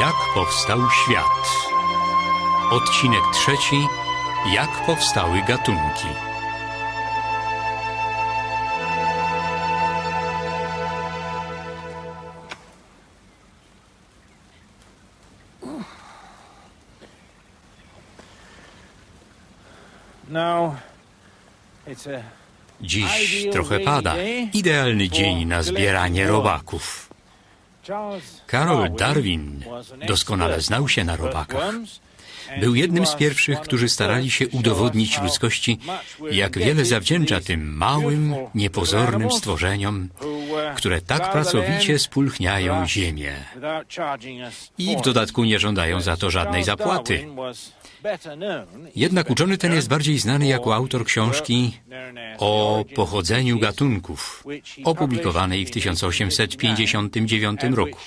Jak powstał świat. Odcinek trzeci. Jak powstały gatunki. It's a Dziś trochę pada. Idealny dzień na zbieranie robaków. Karol Darwin doskonale znał się na robakach. Był jednym z pierwszych, którzy starali się udowodnić ludzkości, jak wiele zawdzięcza tym małym, niepozornym stworzeniom, które tak pracowicie spulchniają ziemię i w dodatku nie żądają za to żadnej zapłaty. Jednak uczony ten jest bardziej znany jako autor książki o pochodzeniu gatunków, opublikowanej w 1859 roku.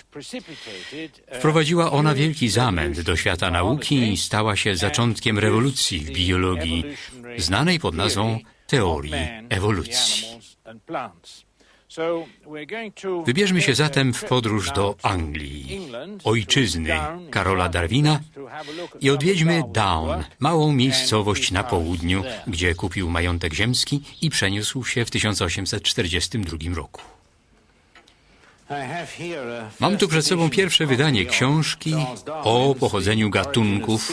Wprowadziła ona wielki zamęt do świata nauki stała się zaczątkiem rewolucji w biologii, znanej pod nazwą teorii ewolucji. Wybierzmy się zatem w podróż do Anglii, ojczyzny Karola Darwina i odwiedźmy Down, małą miejscowość na południu, gdzie kupił majątek ziemski i przeniósł się w 1842 roku. Mam tu przed sobą pierwsze wydanie książki o pochodzeniu gatunków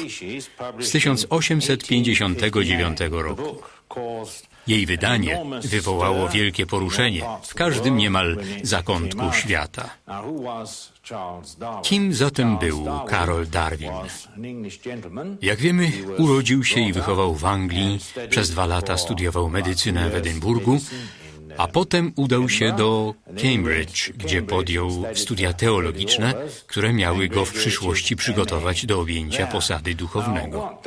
z 1859 roku. Jej wydanie wywołało wielkie poruszenie w każdym niemal zakątku świata. Kim zatem był Karol Darwin? Jak wiemy, urodził się i wychował w Anglii, przez dwa lata studiował medycynę w Edynburgu, a potem udał się do Cambridge, gdzie podjął studia teologiczne, które miały go w przyszłości przygotować do objęcia posady duchownego.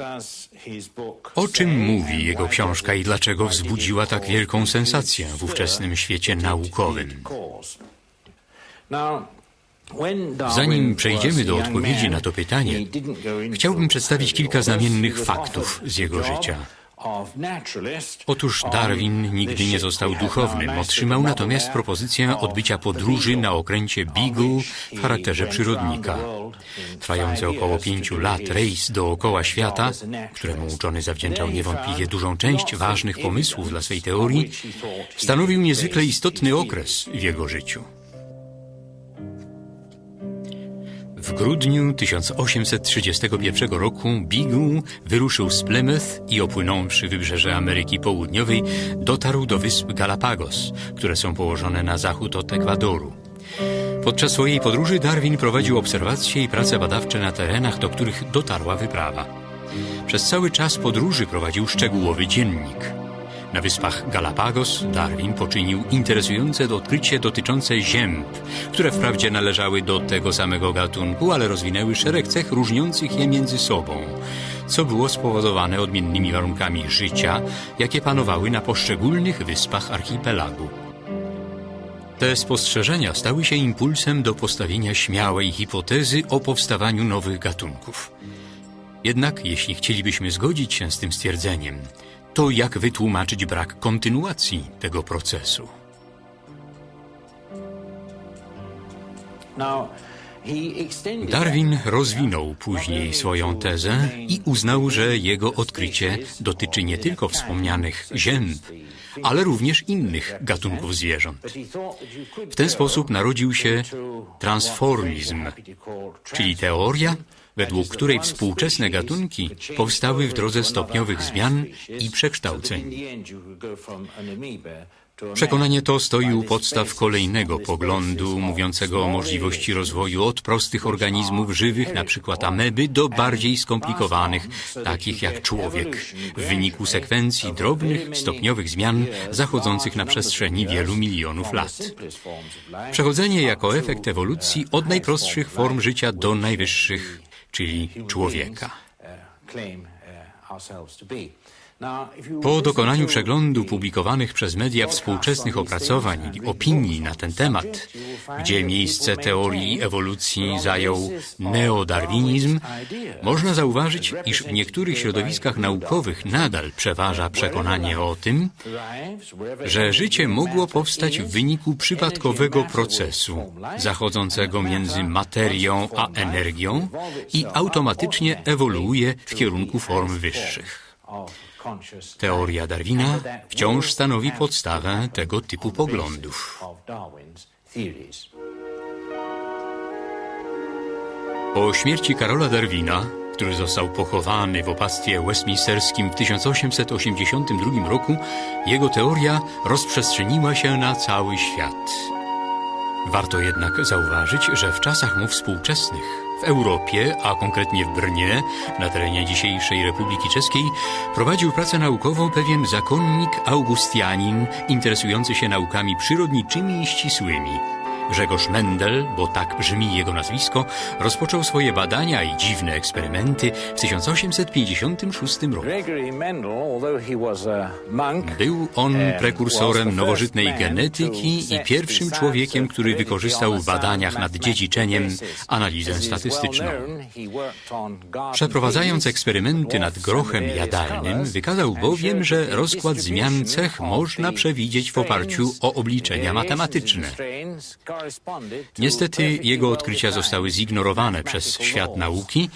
O czym mówi jego książka i dlaczego wzbudziła tak wielką sensację w ówczesnym świecie naukowym? Zanim przejdziemy do odpowiedzi na to pytanie, chciałbym przedstawić kilka znamiennych faktów z jego życia. Otóż Darwin nigdy nie został duchownym, otrzymał natomiast propozycję odbycia podróży na okręcie Beagle w charakterze przyrodnika. Trwający około pięciu lat rejs dookoła świata, któremu uczony zawdzięczał niewątpliwie dużą część ważnych pomysłów dla swej teorii, stanowił niezwykle istotny okres w jego życiu. W grudniu 1831 roku Beagle wyruszył z Plymouth i opłynąwszy wybrzeże Ameryki Południowej dotarł do wysp Galapagos, które są położone na zachód od Ekwadoru. Podczas swojej podróży Darwin prowadził obserwacje i prace badawcze na terenach, do których dotarła wyprawa. Przez cały czas podróży prowadził szczegółowy dziennik. Na wyspach Galapagos Darwin poczynił interesujące odkrycie dotyczące zięb, które wprawdzie należały do tego samego gatunku, ale rozwinęły szereg cech różniących je między sobą, co było spowodowane odmiennymi warunkami życia, jakie panowały na poszczególnych wyspach archipelagu. Te spostrzeżenia stały się impulsem do postawienia śmiałej hipotezy o powstawaniu nowych gatunków. Jednak jeśli chcielibyśmy zgodzić się z tym stwierdzeniem, to jak wytłumaczyć brak kontynuacji tego procesu? Darwin rozwinął później swoją tezę i uznał, że jego odkrycie dotyczy nie tylko wspomnianych zięb, ale również innych gatunków zwierząt. W ten sposób narodził się transformizm, czyli teoria, według której współczesne gatunki powstały w drodze stopniowych zmian i przekształceń. Przekonanie to stoi u podstaw kolejnego poglądu mówiącego o możliwości rozwoju od prostych organizmów żywych, np. ameby, do bardziej skomplikowanych, takich jak człowiek, w wyniku sekwencji drobnych, stopniowych zmian zachodzących na przestrzeni wielu milionów lat. Przechodzenie jako efekt ewolucji od najprostszych form życia do najwyższych, czyli człowieka. Po dokonaniu przeglądu publikowanych przez media współczesnych opracowań i opinii na ten temat, gdzie miejsce teorii ewolucji zajął neodarwinizm, można zauważyć, iż w niektórych środowiskach naukowych nadal przeważa przekonanie o tym, że życie mogło powstać w wyniku przypadkowego procesu zachodzącego między materią a energią i automatycznie ewoluuje w kierunku form wyższych. Teoria Darwina wciąż stanowi podstawę tego typu poglądów. Po śmierci Karola Darwina, który został pochowany w opactwie westminsterskim w 1882 roku, jego teoria rozprzestrzeniła się na cały świat. Warto jednak zauważyć, że w czasach mu współczesnych w Europie, a konkretnie w Brnie, na terenie dzisiejszej Republiki Czeskiej, prowadził pracę naukową pewien zakonnik Augustianin interesujący się naukami przyrodniczymi i ścisłymi. Grzegorz Mendel, bo tak brzmi jego nazwisko, rozpoczął swoje badania i dziwne eksperymenty w 1856 roku. Był on prekursorem nowożytnej genetyki i pierwszym człowiekiem, który wykorzystał w badaniach nad dziedziczeniem analizę statystyczną. Przeprowadzając eksperymenty nad grochem jadalnym, wykazał bowiem, że rozkład zmian cech można przewidzieć w oparciu o obliczenia matematyczne. Niestety jego odkrycia zostały zignorowane przez świat nauki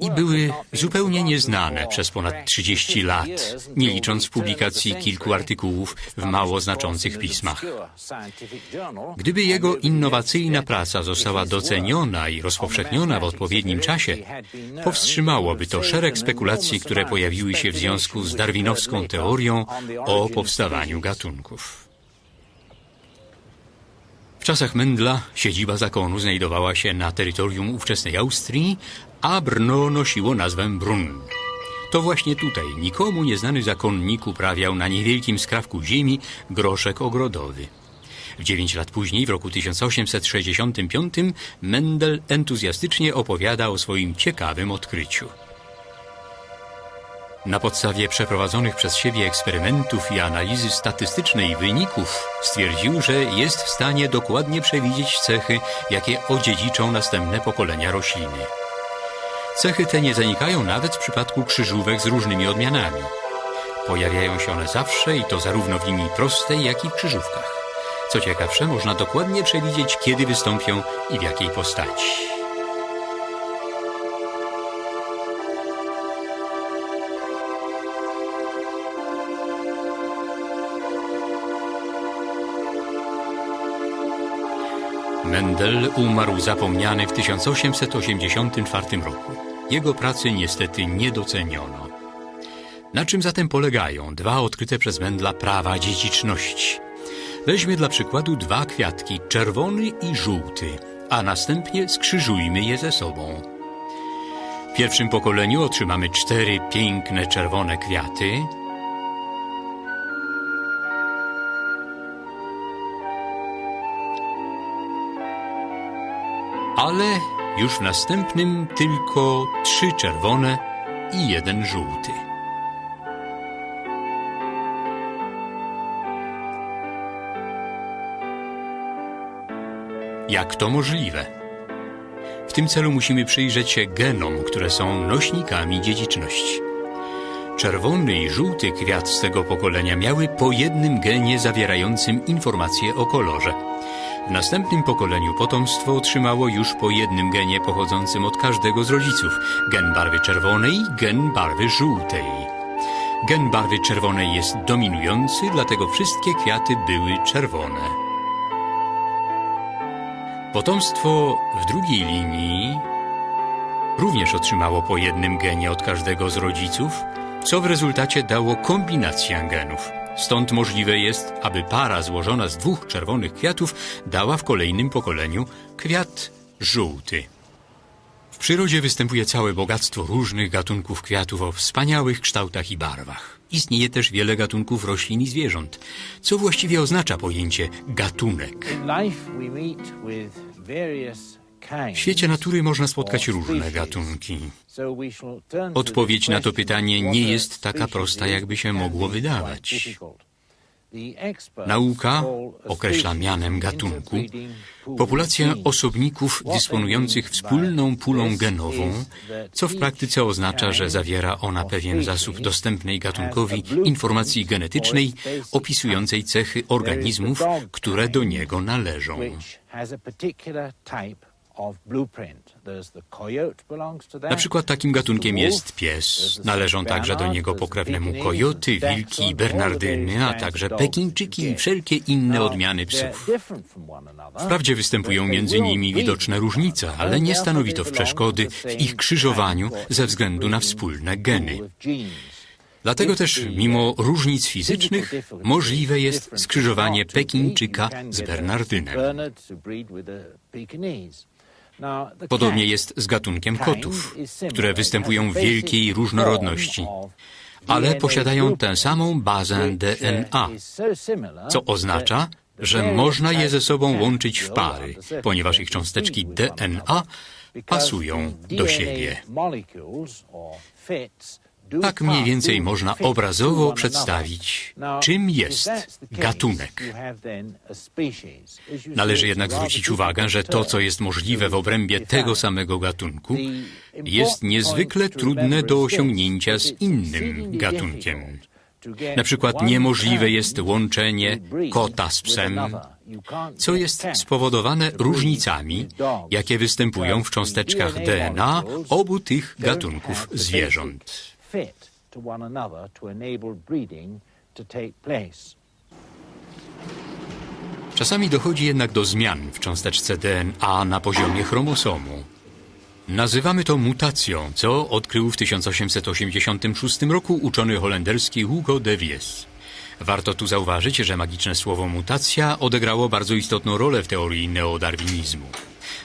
i były zupełnie nieznane przez ponad 30 lat, nie licząc publikacji kilku artykułów w mało znaczących pismach. Gdyby jego innowacyjna praca została doceniona i rozpowszechniona w odpowiednim czasie, powstrzymałoby to szereg spekulacji, które pojawiły się w związku z darwinowską teorią o powstawaniu gatunków. W czasach Mendla siedziba zakonu znajdowała się na terytorium ówczesnej Austrii, a Brno nosiło nazwę Brunn. To właśnie tutaj nikomu nieznany zakonnik uprawiał na niewielkim skrawku ziemi groszek ogrodowy. W dziewięć lat później, w roku 1865, Mendel entuzjastycznie opowiada o swoim ciekawym odkryciu. Na podstawie przeprowadzonych przez siebie eksperymentów i analizy statystycznej wyników stwierdził, że jest w stanie dokładnie przewidzieć cechy, jakie odziedziczą następne pokolenia rośliny. Cechy te nie zanikają nawet w przypadku krzyżówek z różnymi odmianami. Pojawiają się one zawsze i to zarówno w linii prostej, jak i w krzyżówkach. Co ciekawsze, można dokładnie przewidzieć, kiedy wystąpią i w jakiej postaci. Mendel umarł zapomniany w 1884 roku. Jego pracy niestety nie doceniono. Na czym zatem polegają dwa odkryte przez Mendla prawa dziedziczności? Weźmy dla przykładu dwa kwiatki, czerwony i żółty, a następnie skrzyżujmy je ze sobą. W pierwszym pokoleniu otrzymamy cztery piękne czerwone kwiaty, ale już w następnym tylko trzy czerwone i jeden żółty. Jak to możliwe? W tym celu musimy przyjrzeć się genom, które są nośnikami dziedziczności. Czerwony i żółty kwiat z tego pokolenia miały po jednym genie zawierającym informacje o kolorze. W następnym pokoleniu potomstwo otrzymało już po jednym genie pochodzącym od każdego z rodziców gen barwy czerwonej, gen barwy żółtej. Gen barwy czerwonej jest dominujący, dlatego wszystkie kwiaty były czerwone. Potomstwo w drugiej linii również otrzymało po jednym genie od każdego z rodziców, co w rezultacie dało kombinację genów. Stąd możliwe jest, aby para złożona z dwóch czerwonych kwiatów dała w kolejnym pokoleniu kwiat żółty. W przyrodzie występuje całe bogactwo różnych gatunków kwiatów o wspaniałych kształtach i barwach. Istnieje też wiele gatunków roślin i zwierząt. Co właściwie oznacza pojęcie gatunek? W świecie natury można spotkać różne gatunki. Odpowiedź na to pytanie nie jest taka prosta, jakby się mogło wydawać. Nauka określa mianem gatunku populację osobników dysponujących wspólną pulą genową, co w praktyce oznacza, że zawiera ona pewien zasób dostępnej gatunkowi informacji genetycznej opisującej cechy organizmów, które do niego należą. Na przykład takim gatunkiem jest pies. Należą także do niego pokrewnemu kojoty, wilki, bernardyny, a także pekińczyki i wszelkie inne odmiany psów. Wprawdzie występują między nimi widoczne różnice, ale nie stanowi to w przeszkody w ich krzyżowaniu ze względu na wspólne geny. Dlatego też, mimo różnic fizycznych, możliwe jest skrzyżowanie Pekińczyka z Bernardynem. Podobnie jest z gatunkiem kotów, które występują w wielkiej różnorodności, ale posiadają tę samą bazę DNA, co oznacza, że można je ze sobą łączyć w pary, ponieważ ich cząsteczki DNA pasują do siebie. Tak mniej więcej można obrazowo przedstawić, czym jest gatunek. Należy jednak zwrócić uwagę, że to, co jest możliwe w obrębie tego samego gatunku, jest niezwykle trudne do osiągnięcia z innym gatunkiem. Na przykład niemożliwe jest łączenie kota z psem, co jest spowodowane różnicami, jakie występują w cząsteczkach DNA obu tych gatunków zwierząt fit to one another to enable breeding to take place. Czasami dochodzi jednak do zmian w cząsteczce DNA na poziomie chromosomu. Nazywamy to mutacją, co odkrył w 1886 roku uczony holenderski Hugo de Vries. Warto tu zauważyć, że magiczne słowo mutacja odegrało bardzo istotną rolę w teorii neodarwinizmu.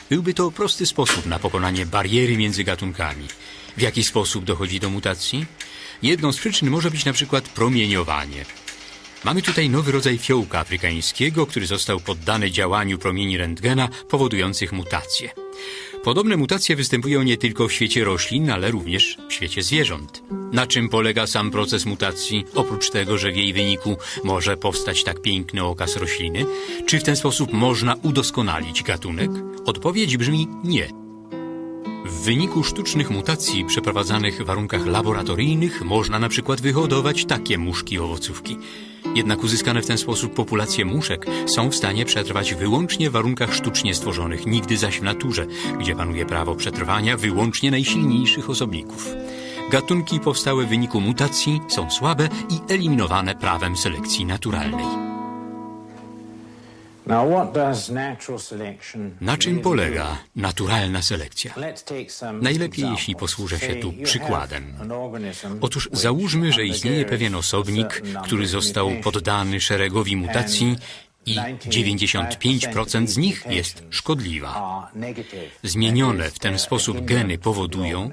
Byłby to prosty sposób na pokonanie bariery między gatunkami – w jaki sposób dochodzi do mutacji? Jedną z przyczyn może być na przykład promieniowanie. Mamy tutaj nowy rodzaj fiołka afrykańskiego, który został poddany działaniu promieni rentgena powodujących mutacje. Podobne mutacje występują nie tylko w świecie roślin, ale również w świecie zwierząt. Na czym polega sam proces mutacji, oprócz tego, że w jej wyniku może powstać tak piękny okaz rośliny? Czy w ten sposób można udoskonalić gatunek? Odpowiedź brzmi nie. W wyniku sztucznych mutacji przeprowadzanych w warunkach laboratoryjnych można na przykład wyhodować takie muszki owocówki. Jednak uzyskane w ten sposób populacje muszek są w stanie przetrwać wyłącznie w warunkach sztucznie stworzonych, nigdy zaś w naturze, gdzie panuje prawo przetrwania wyłącznie najsilniejszych osobników. Gatunki powstałe w wyniku mutacji są słabe i eliminowane prawem selekcji naturalnej. Na czym polega naturalna selekcja? Najlepiej, jeśli posłużę się tu przykładem. Otóż załóżmy, że istnieje pewien osobnik, który został poddany szeregowi mutacji i 95% z nich jest szkodliwa. Zmienione w ten sposób geny powodują,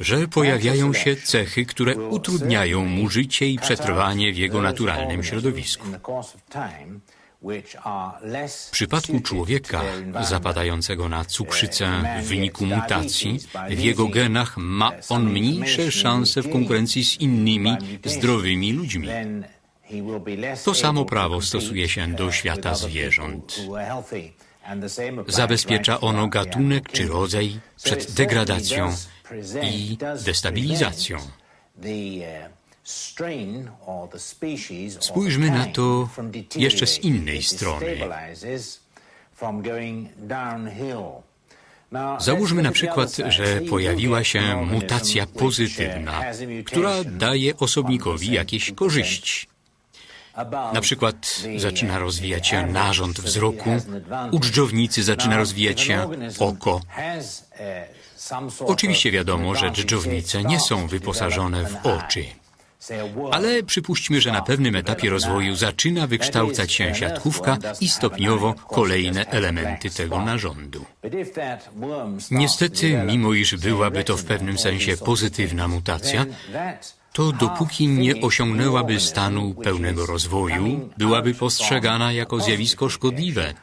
że pojawiają się cechy, które utrudniają mu życie i przetrwanie w jego naturalnym środowisku. W przypadku człowieka zapadającego na cukrzycę w wyniku mutacji, w jego genach ma on mniejsze szanse w konkurencji z innymi zdrowymi ludźmi. To samo prawo stosuje się do świata zwierząt. Zabezpiecza ono gatunek czy rodzaj przed degradacją i destabilizacją. Spójrzmy na to jeszcze z innej strony. Załóżmy na przykład, że pojawiła się mutacja pozytywna, która daje osobnikowi jakieś korzyści. Na przykład zaczyna rozwijać się narząd wzroku, u dżdżownicy zaczyna rozwijać się oko. Oczywiście wiadomo, że dżdżownice nie są wyposażone w oczy. Ale przypuśćmy, że na pewnym etapie rozwoju zaczyna wykształcać się siatkówka i stopniowo kolejne elementy tego narządu. Niestety, mimo iż byłaby to w pewnym sensie pozytywna mutacja, to dopóki nie osiągnęłaby stanu pełnego rozwoju, byłaby postrzegana jako zjawisko szkodliwe,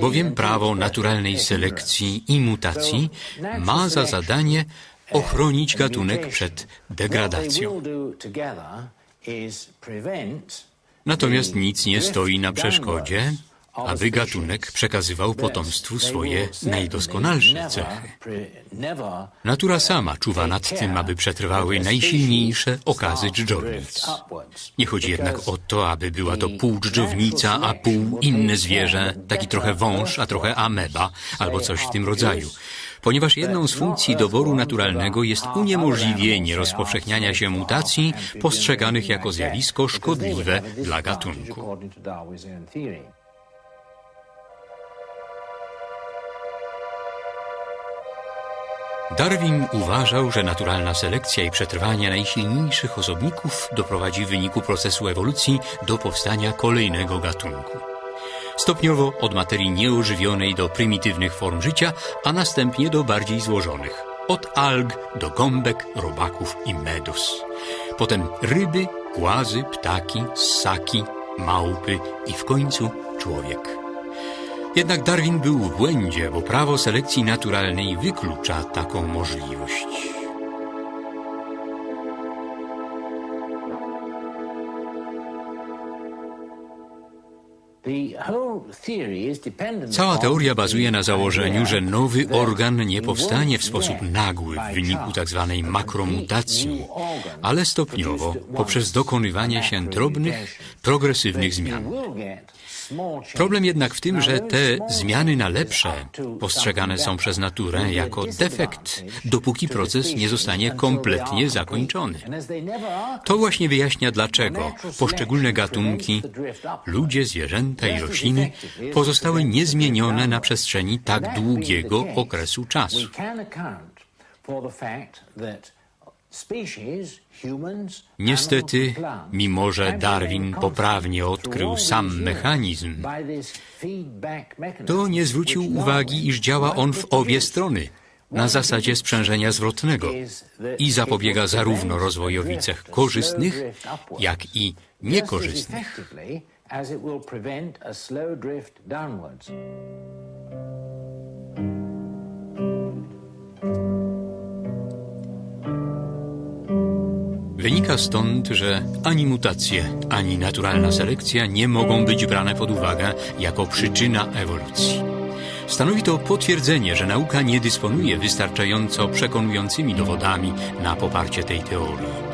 bowiem prawo naturalnej selekcji i mutacji ma za zadanie ochronić gatunek przed degradacją. Natomiast nic nie stoi na przeszkodzie, aby gatunek przekazywał potomstwu swoje najdoskonalsze cechy. Natura sama czuwa nad tym, aby przetrwały najsilniejsze okazy dżdżownic. Nie chodzi jednak o to, aby była to pół dżdżownica, a pół inne zwierzę, taki trochę wąż, a trochę ameba, albo coś w tym rodzaju. Ponieważ jedną z funkcji doboru naturalnego jest uniemożliwienie rozpowszechniania się mutacji postrzeganych jako zjawisko szkodliwe dla gatunku. Darwin uważał, że naturalna selekcja i przetrwanie najsilniejszych osobników doprowadzi w wyniku procesu ewolucji do powstania kolejnego gatunku. Stopniowo od materii nieożywionej do prymitywnych form życia, a następnie do bardziej złożonych. Od alg do gąbek, robaków i medus. Potem ryby, głazy, ptaki, ssaki, małpy i w końcu człowiek. Jednak Darwin był w błędzie, bo prawo selekcji naturalnej wyklucza taką możliwość. Cała teoria bazuje na założeniu, że nowy organ nie powstanie w sposób nagły w wyniku tzw. makromutacji, ale stopniowo poprzez dokonywanie się drobnych, progresywnych zmian. Problem jednak w tym, że te zmiany na lepsze postrzegane są przez naturę jako defekt, dopóki proces nie zostanie kompletnie zakończony. To właśnie wyjaśnia, dlaczego poszczególne gatunki, ludzie, zwierzęta i rośliny pozostały niezmienione na przestrzeni tak długiego okresu czasu. Niestety, mimo że Darwin poprawnie odkrył sam mechanizm, to nie zwrócił uwagi, iż działa on w obie strony, na zasadzie sprzężenia zwrotnego i zapobiega zarówno rozwojowi cech korzystnych, jak i niekorzystnych. Wynika stąd, że ani mutacje, ani naturalna selekcja nie mogą być brane pod uwagę jako przyczyna ewolucji. Stanowi to potwierdzenie, że nauka nie dysponuje wystarczająco przekonującymi dowodami na poparcie tej teorii.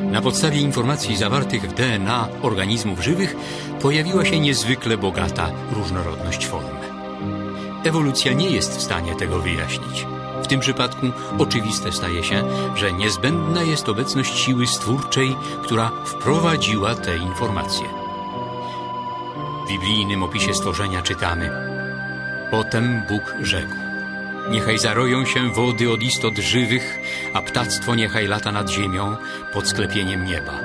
Na podstawie informacji zawartych w DNA organizmów żywych pojawiła się niezwykle bogata różnorodność form. Ewolucja nie jest w stanie tego wyjaśnić. W tym przypadku oczywiste staje się, że niezbędna jest obecność siły stwórczej, która wprowadziła te informacje. W biblijnym opisie stworzenia czytamy: Potem Bóg rzekł: Niechaj zaroją się wody od istot żywych, a ptactwo niechaj lata nad ziemią pod sklepieniem nieba.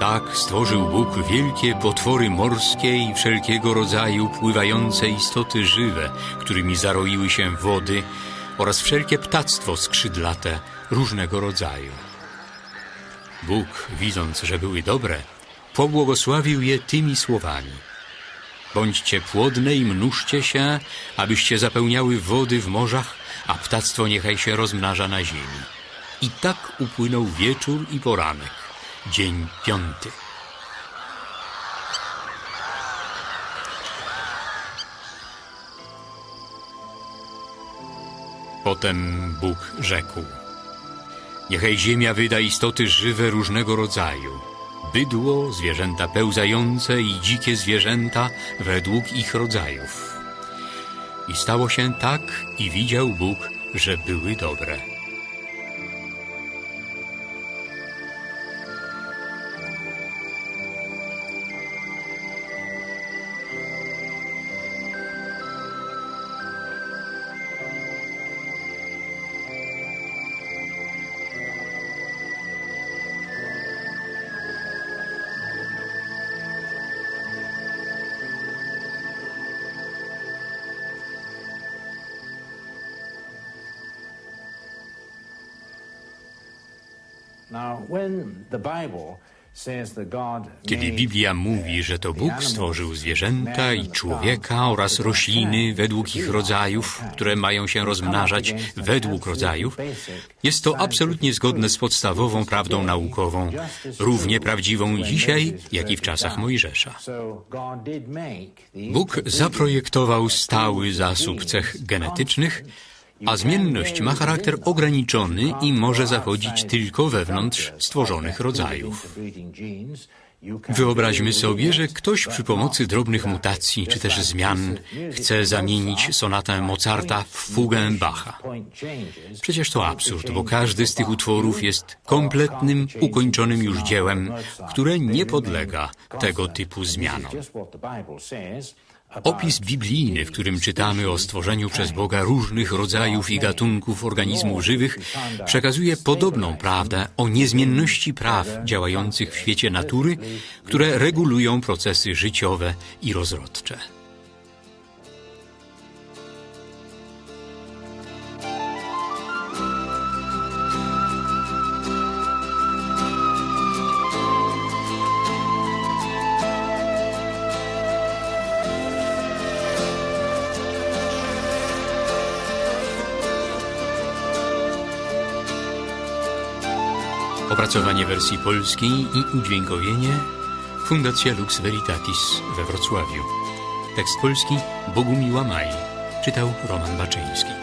Tak stworzył Bóg wielkie potwory morskie i wszelkiego rodzaju pływające istoty żywe, którymi zaroiły się wody oraz wszelkie ptactwo skrzydlate różnego rodzaju. Bóg, widząc, że były dobre, pobłogosławił je tymi słowami. Bądźcie płodne i mnóżcie się, abyście zapełniały wody w morzach, a ptactwo niechaj się rozmnaża na ziemi. I tak upłynął wieczór i poranek, dzień piąty. Potem Bóg rzekł: Niechaj ziemia wyda istoty żywe różnego rodzaju, bydło, zwierzęta pełzające i dzikie zwierzęta według ich rodzajów. I stało się tak, i widział Bóg, że były dobre. Kiedy Biblia mówi, że to Bóg stworzył zwierzęta i człowieka oraz rośliny według ich rodzajów, które mają się rozmnażać według rodzajów, jest to absolutnie zgodne z podstawową prawdą naukową, równie prawdziwą dzisiaj, jak i w czasach Mojżesza. Bóg zaprojektował stały zasób cech genetycznych, a zmienność ma charakter ograniczony i może zachodzić tylko wewnątrz stworzonych rodzajów. Wyobraźmy sobie, że ktoś przy pomocy drobnych mutacji czy też zmian chce zamienić sonatę Mozarta w fugę Bacha. Przecież to absurd, bo każdy z tych utworów jest kompletnym, ukończonym już dziełem, które nie podlega tego typu zmianom. Opis biblijny, w którym czytamy o stworzeniu przez Boga różnych rodzajów i gatunków organizmów żywych, przekazuje podobną prawdę o niezmienności praw działających w świecie natury, które regulują procesy życiowe i rozrodcze. Opracowanie wersji polskiej i udźwiękowienie Fundacja Lux Veritatis we Wrocławiu. Tekst polski Bogumiła Maj. Czytał Roman Baczyński.